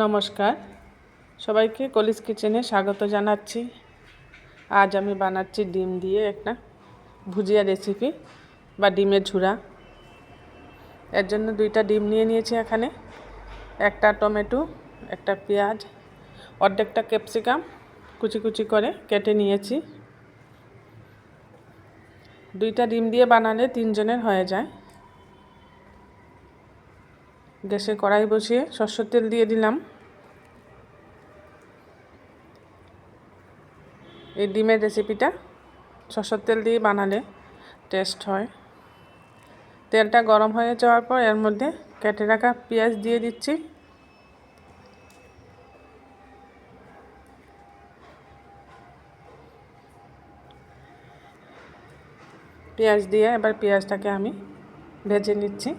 নমস্কার। সবাইকে কলিস কিচেনে স্বাগত জানাচ্ছি। আজ আমি বানাচ্ছি ডিম দিয়ে একটা ভুজিয়া রেসিপি বা ডিমের ঝুরা। এর জন্য দুইটা ডিম নিয়ে নিয়েছি এখানে। একটা টমেটো, একটা পেঁয়াজ, অর্ধেকটা ক্যাপসিকাম কুচি কুচি করে কেটে নিয়েছি। দুইটা ডিম দিয়ে বানালে তিনজনের হয়ে যায়। গ্যাসে কড়াই বসিয়ে সর্ষের তেল দিয়ে দিলাম। এই ডিমের রেসিপিটা সর্ষের তেল দিয়ে বানালে টেস্ট হয়। তেলটা গরম হয়ে যাওয়ার পর এর মধ্যে কেটে রাখা পেঁয়াজ দিয়ে দিচ্ছি। পেঁয়াজ দিয়ে এবার পেঁয়াজটাকে আমি ভেজে নিচ্ছি।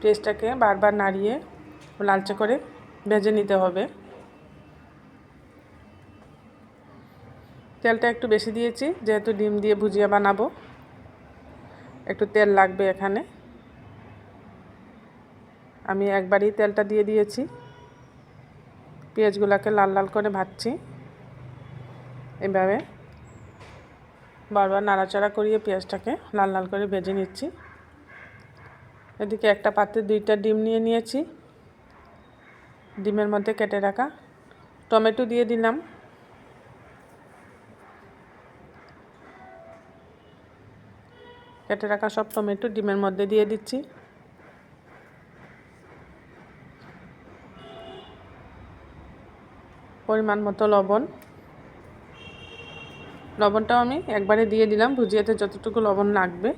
পেঁয়াজটাকে বারবার নাড়িয়ে লালচে করে ভেজে নিতে হবে। তেলটা একটু বেশি দিয়েছি, যেহেতু ডিম দিয়ে ভুজিয়া বানাবো। একটু তেল লাগবে এখানে। আমি একবারই তেলটা দিয়ে দিয়েছি। পেঁয়াজগুলোকে লাল লাল করে ভাজছি। এভাবে বারবার নাড়াচাড়া করিয়ে পেঁয়াজটাকে লাল লাল করে ভেজে নিচ্ছি। এদিকে একটা পাত্রে দুইটা ডিম নিয়ে নিয়েছি। ডিমের মধ্যে কেটে রাখা টমেটো দিয়ে দিলাম। কেটে রাখা সব টমেটো ডিমের মধ্যে দিয়ে দিচ্ছি। পরিমাণ মতো লবণ। লবণটাও আমি একবারে দিয়ে দিলাম, ভুজিয়াতে যতটুকু লবণ লাগবে।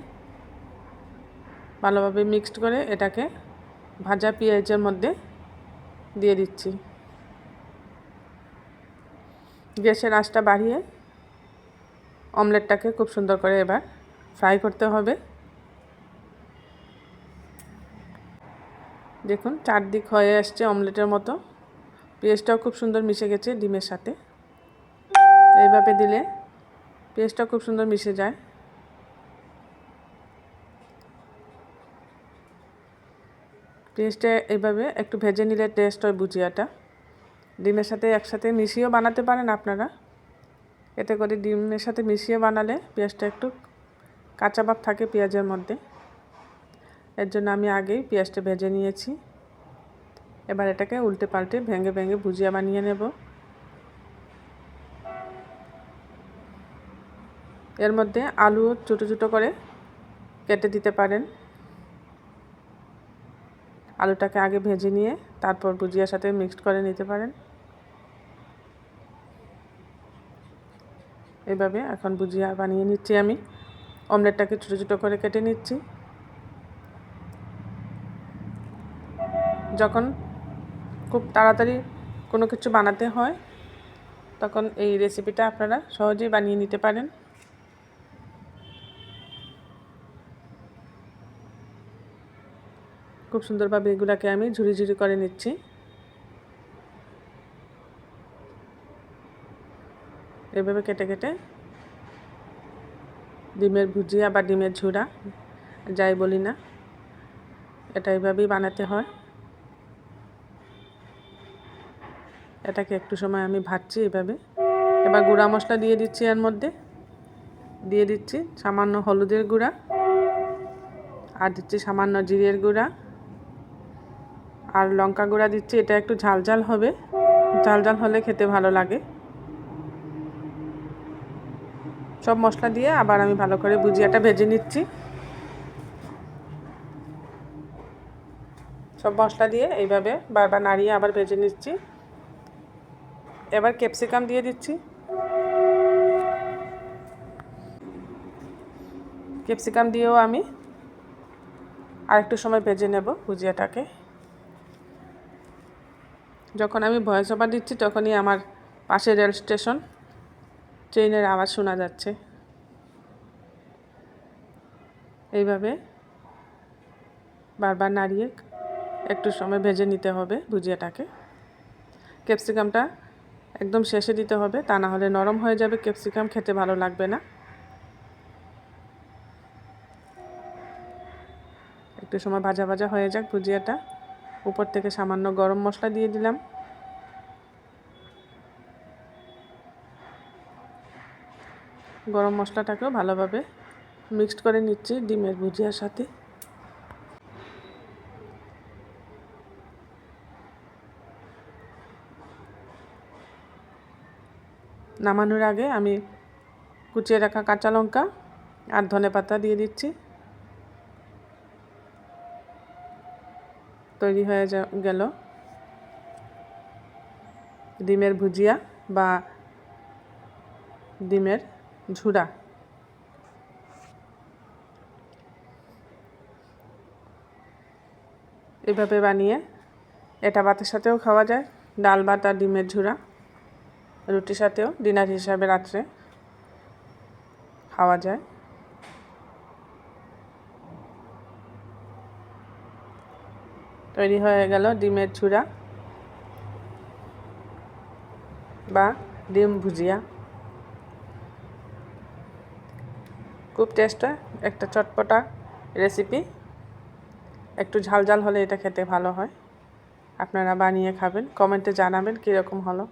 ভালোভাবে মিক্সড করে এটাকে ভাজা পেঁয়াজের মধ্যে দিয়ে দিচ্ছি। গ্যাসের আঁচটা বাড়িয়ে অমলেটটাকে খুব সুন্দর করে এবার ফ্রাই করতে হবে। দেখুন, চারদিক হয়ে আসছে অমলেটের মতো। পেঁয়াজটাও খুব সুন্দর মিশে গেছে ডিমের সাথে। এইভাবে দিলে পেঁয়াজটাও খুব সুন্দর মিশে যায়। পেঁয়াজটা এইভাবে একটু ভেজে নিলে টেস্ট হয় ভুজিয়াটা। ডিমের সাথে একসাথে মিশিয়েও বানাতে পারেন আপনারা। এতে করে ডিমের সাথে মিশিয়ে বানালে পেঁয়াজটা একটু কাঁচা ভাব থাকে পেঁয়াজের মধ্যে। এর জন্য আমি আগেই পেঁয়াজটা ভেজে নিয়েছি। এবার এটাকে উল্টে পাল্টে ভেঙে ভেঙে ভুজিয়া বানিয়ে নেব। এর মধ্যে আলু ছোটো ছোটো করে কেটে দিতে পারেন। আলুটাকে আগে ভেজে নিয়ে তারপর ভুজিয়ার সাথে মিক্সড করে নিতে পারেন। এভাবে এখন ভুজিয়া বানিয়ে নিচ্ছি আমি। অমলেটটাকে ছোটো ছোটো করে কেটে নিচ্ছি। যখন খুব তাড়াতাড়ি কোনো কিছু বানাতে হয়, তখন এই রেসিপিটা আপনারা সহজেই বানিয়ে নিতে পারেন। খুব সুন্দরভাবে এগুলাকে আমি ঝুড়ি ঝুড়ি করে নিচ্ছি। এভাবে কেটে কেটে ডিমের ভুজিয়া বা ডিমের ঝুড়া, যাই বলি না, এটা এইভাবেই বানাতে হয়। এটাকে একটু সময় আমি ভাজছি এভাবে। এবার গুঁড়া মশলা দিয়ে দিচ্ছি এর মধ্যে। দিয়ে দিচ্ছি সামান্য হলুদের গুঁড়া। আর দিচ্ছি সামান্য জিরের গুঁড়া। আর লঙ্কা গুঁড়া দিচ্ছি, এটা একটু ঝাল ঝাল হবে। ঝাল ঝাল হলে খেতে ভালো লাগে। সব মশলা দিয়ে আবার আমি ভালো করে ভুজিয়াটা ভেজে নিচ্ছি। সব মশলা দিয়ে এইভাবে বারবার নাড়িয়ে আবার ভেজে নিচ্ছি। এবার ক্যাপসিকাম দিয়ে দিচ্ছি। ক্যাপসিকাম দিয়েও আমি আরেকটু সময় ভেজে নেব ভুজিয়াটাকে। যখন আমি ভয়েস ওভার দিচ্ছি, তখনই আমার পাশে রেল স্টেশন ট্রেনের আওয়াজ শোনা যাচ্ছে। এইভাবে বারবার নাড়িয়ে একটু সময় ভেজে নিতে হবে ভুজিয়াটাকে। ক্যাপসিকামটা একদম শেষে দিতে হবে, তা না হলে নরম হয়ে যাবে। ক্যাপসিকাম খেতে ভালো লাগবে না। একটু সময় ভাজা ভাজা হয়ে যাক ভুজিয়াটা। উপর থেকে সামান্য গরম মশলা দিয়ে দিলাম। গরম মশলাটাকেও ভালোভাবে মিক্সড করে নিচ্ছি ডিমের ভুজিয়ার সাথে। নামানোর আগে আমি কুচিয়ে রাখা কাঁচা লঙ্কা আর ধনে পাতা দিয়ে দিচ্ছি। তৈরি হয়ে গেল। ডিমের ভুজিয়া বা ডিমের ঝুড়া। এভাবে বানিয়ে এটা ভাতের সাথেও খাওয়া যায়, ডাল ভাত আর ডিমের ঝুড়া। রুটির সাথেও, ডিনার হিসাবে রাত্রে খাওয়া যায়। তৈরি হয়ে গেল ডিমের ঝুড়া বা ডিম ভুজিয়া। খুব টেস্ট হয়, একটা চটপটা রেসিপি একটু ঝাল ঝাল হলে এটা খেতে ভালো হয়। আপনারা বানিয়ে খাবেন, কমেন্টে জানাবেন কীরকম হলো।